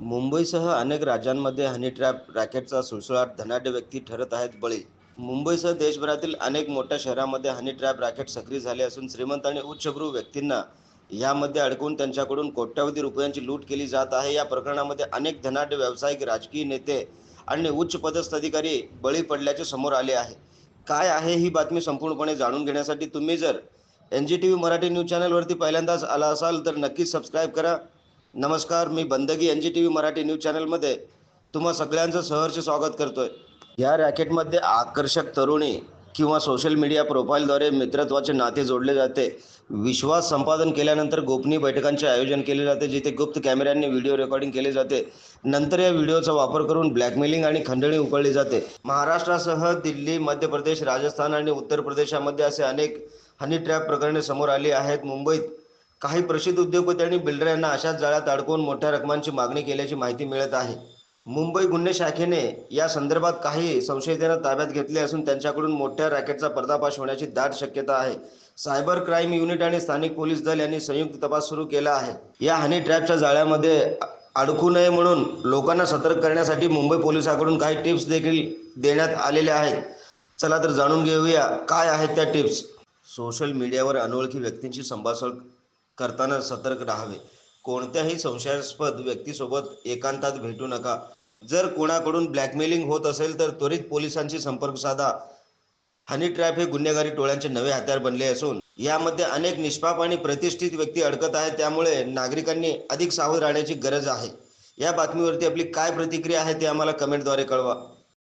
मुंबईसह अनेक राज्यांमध्ये हनी ट्रॅप रॅकेटचा सुळसुळाट धनाढ्य व्यक्ती ठरत आहेत बळी. मुंबईसह देशभरातील अनेक मोठ्या शहरांमध्ये हनी ट्रॅप रॅकेट सक्रिय झाले असून श्रीमंत आणि उच्चभ्रू व्यक्तींना यामध्ये अडकून त्यांच्याकडून कोट्यवधी रुपयांची लूट केली जात आहे. या प्रकरणामध्ये अनेक धनाढ्य व्यावसायिक राजकीय नेते आणि उच्च पदस्थ अधिकारी बळी पडल्याचे समोर आले आहे. काय आहे ही बातमी संपूर्णपणे जाणून घेण्यासाठी तुम्ही जर N G T V Marathi news चॅनलवरती पहिल्यांदाच आला असाल तर नक्कीच सबस्क्राईब करा. नमस्कार मी Bandagi N G T V Marathi news चॅनलमध्ये तुम्हा सगळ्यांचं सहर्ष स्वागत करतोय. या रॅकेटमध्ये आकर्षक तरुणी किंवा सोशल मीडिया प्रोफाईलद्वारे मित्रत्वाचे नाते जोडले जाते. विश्वास संपादन केल्यानंतर गोपनीय बैठकांचे आयोजन केले जाते जिथे गुप्त कॅमेऱ्यांनी व्हिडिओ रेकॉर्डिंग केले जाते. नंतर या व्हिडिओचा वापर करून ब्लॅकमेलिंग आणि खंडणी उकळली जाते. महाराष्ट्रासह दिल्ली मध्य प्रदेश राजस्थान आणि उत्तर प्रदेशामध्ये असे अनेक हनी ट्रॅप प्रकरणे समोर आली आहेत. मुंबईत काही प्रसिद्ध उद्योगपती आणि बिल्डर यांना अशाच जाळ्यात अडकवून मोठ्या रकमांची मागणी केल्याची माहिती मिळत आहे. मुंबई गुन्हे शाखेने या संदर्भात काही संशयितांना ताब्यात घेतले असून त्यांच्याकडून मोठ्या रॅकेटचा पर्दाफाश होण्याची दाट शक्यता आहे. सायबर क्राईम युनिट आणि स्थानिक पोलीस दल यांनी संयुक्त तपास सुरू केला आहे. या हनी ट्रॅपच्या जाळ्यामध्ये अडकू नये म्हणून लोकांना सतर्क करण्यासाठी मुंबई पोलिसांकडून काही टिप्स देखील देण्यात आलेल्या आहेत. चला तर जाणून घेऊया काय आहेत त्या टिप्स. सोशल मीडियावर अनोळखी व्यक्तींशी संभाषण करताना सतर्क राहावे. कोणत्याही संशयास्पद व्यक्तीसोबत एकांतात भेटू नका. जर कोणाकडून ब्लॅकमेलिंग होत असेल तर त्वरित पोलिसांशी संपर्क साधा. हनी ट्रॅप हे गुन्हेगारी टोळ्यांचे नवे हत्यार बनले असून यामध्ये अनेक निष्पाप आणि प्रतिष्ठित व्यक्ती अडकत आहेत. त्यामुळे नागरिकांनी अधिक सावध राहण्याची गरज आहे. या बातमीवरती आपली काय प्रतिक्रिया आहे ते आम्हाला कमेंटद्वारे कळवा.